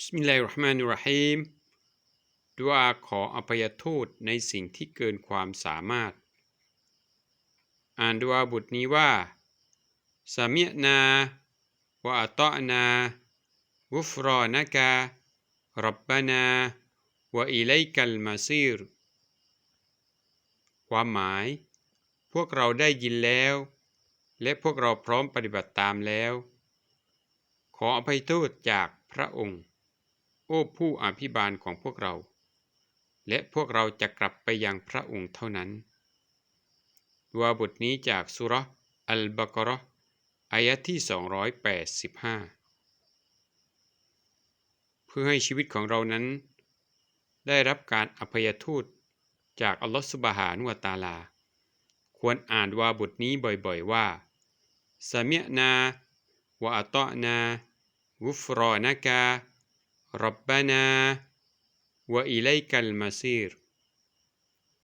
บิสมิลลาฮิรราะห์มานิรราะฮีมดุอาขออภัยโทษในสิ่งที่เกินความสามารถ อ่านดุอาบทนี้ว่าสามินาวะอัตนากุฟรอนะกะรับบานาวะอิลัยกัลมาซีร ความหมาย พวกเราได้ยินแล้ว และพวกเราพร้อมปฏิบัติตามแล้ว ขออภัยโทษจากพระองค์ โอ้ผู้อภิบาลของพวกเรา และพวกเราจะกลับไปยังพระองค์เท่านั้นวาบทนี้จากสุรอัลบากรออายะที่ 285 เพื่อให้ชีวิตของเรานั้น ได้รับการอภัยโทษจากอัลลอฮฺสุบฮานุวะตาลา ควรอ่านวาบทนี้บ่อยๆว่าสมินาวะอัตอนากุฟรอนะกะรับบา นาว